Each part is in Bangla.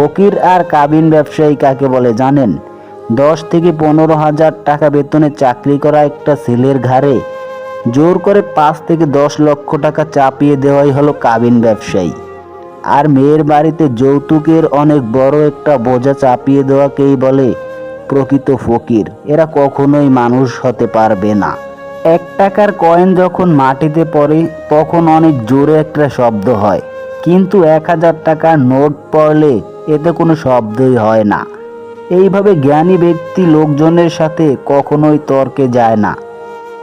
ফকির আর কাবিন ব্যবসায়ী কাকে বলে জানেন? দশ থেকে পনেরো হাজার টাকা বেতনে চাকরি করা একটা ছেলের ঘাড়ে জোর করে পাঁচ থেকে দশ লক্ষ টাকা চাপিয়ে দেওয়াই হলো কাবিন ব্যবসায়ী। আর মেয়ের বাড়িতে যৌতুকের অনেক বড় একটা বোঝা চাপিয়ে দেওয়াকেই বলে প্রকৃত ফকির। এরা কখনোই মানুষ হতে পারবে না। এক টাকার কয়েন যখন মাটিতে পড়ে, তখন অনেক জোরে একটা শব্দ হয়। কিন্তু এক হাজার টাকার নোট পড়লে এতে কোনো শব্দই হয় না। এইভাবে জ্ঞানী ব্যক্তি লোকজনের সাথে কখনোই তর্কে যায় না।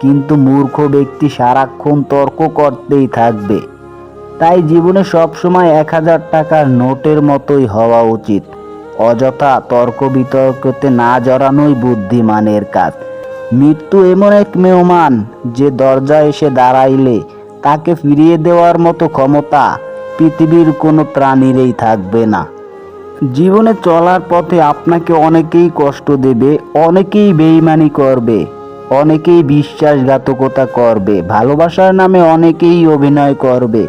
কিন্তু মূর্খ ব্যক্তি সারাক্ষণ তর্ক করতেই থাকবে। তাই জীবনে সবসময় এক হাজার টাকার নোটের মতোই হওয়া উচিত। অযথা তর্ক বিতর্কতে না জড়ানোই বুদ্ধিমানের কাজ। মৃত্যু এমন এক মেহমান যে দরজা এসে দাঁড়াইলে তাকে ফিরিয়ে দেওয়ার মতো ক্ষমতা পৃথিবীর কোনো প্রাণীরই থাকবে না। জীবনে চলার পথে আপনাকে অনেকেই কষ্ট দেবে, অনেকেই বেইমানি করবে, অনেকেই বিশ্বাসঘাতকতা করবে, ভালোবাসার নামে অনেকেই অভিনয় করবে,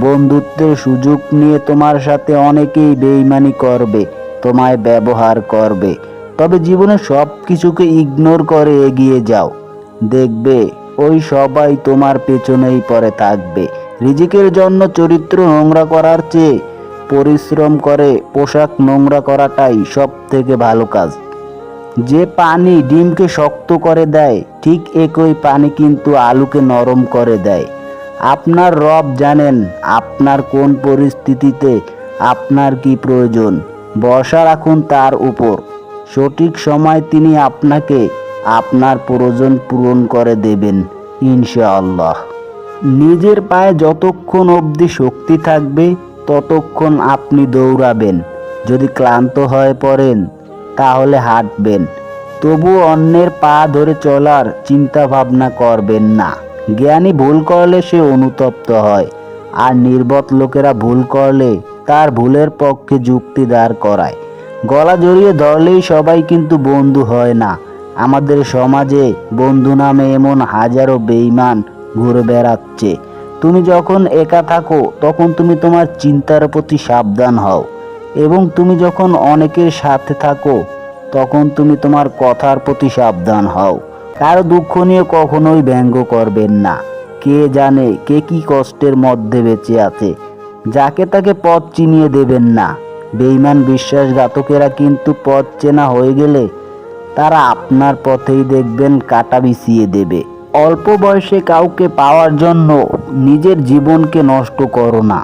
বন্ধুত্বের সুযোগ নিয়ে তোমার সাথে অনেকেই বেইমানি করবে, তোমায় ব্যবহার করবে, তবে জীবনে সব কিছুকে ইগনোর করে এগিয়ে যাও। দেখবে, ওই সবাই তোমার পেছনেই পড়ে থাকবে। রিজিকের জন্য চরিত্র নোংরা করার চেয়ে পরিশ্রম করে পোশাক নোংরা করাটাই সব থেকে ভালো কাজ। যে পানি ডিমকে শক্ত করে দেয়, ঠিক একই পানি কিন্তু আলুকে নরম করে দেয়। আপনার রব জানেন আপনার কোন পরিস্থিতিতে আপনার কি প্রয়োজন। ভরসা রাখুন তার উপর। সঠিক সময় তিনি আপনাকে আপনার প্রয়োজন পূরণ করে দেবেন, ইনশাআল্লাহ। নিজের পায়ে যতক্ষণ অবধি শক্তি থাকবে ততক্ষণ আপনি দৌড়াবেন। যদি ক্লান্ত হয়ে পড়েন, তাহলে হাঁটবেন। তবু অন্যের পা ধরে চলার চিন্তা ভাবনা করবেন না। জ্ঞানী ভুল করলে সে অনুতপ্ত হয়, আর নির্বত লোকেরা ভুল করলে তার ভুলের পক্ষে যুক্তি দাঁড় করায়। গলা জড়িয়ে ধরলেই সবাই কিন্তু বন্ধু হয় না। আমাদের সমাজে বন্ধু নামে এমন হাজারো বেইমান ঘুরে বেড়াচ্ছে। তুমি যখন একা থাকো, তখন তুমি তোমার চিন্তার প্রতি সাবধান হও। এবং তুমি যখন অনেকের সাথে থাকো, তখন তুমি তোমার কথার প্রতি সাবধান হও। কারও দুঃখ নিয়ে কখনোই ব্যঙ্গ করবেন না। কে জানে কে কি কষ্টের মধ্যে বেঁচে আছে। যাকে তাকে পথ চিনিয়ে দেবেন না। বেইমান বিশ্বাসঘাতকেরা কিন্তু পথ চেনা হয়ে গেলে তারা আপনার পথেই দেখবেন কাটা বিছিয়ে দেবে। অল্প বয়সে কাউকে পাওয়ার জন্য নিজের জীবনকে নষ্ট করো না।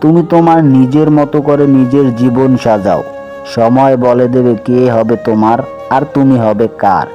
তুমি তোমার নিজের মতো করে নিজের জীবন সাজাও। সময় বলে দেবে কে হবে তোমার আর তুমি হবে কার।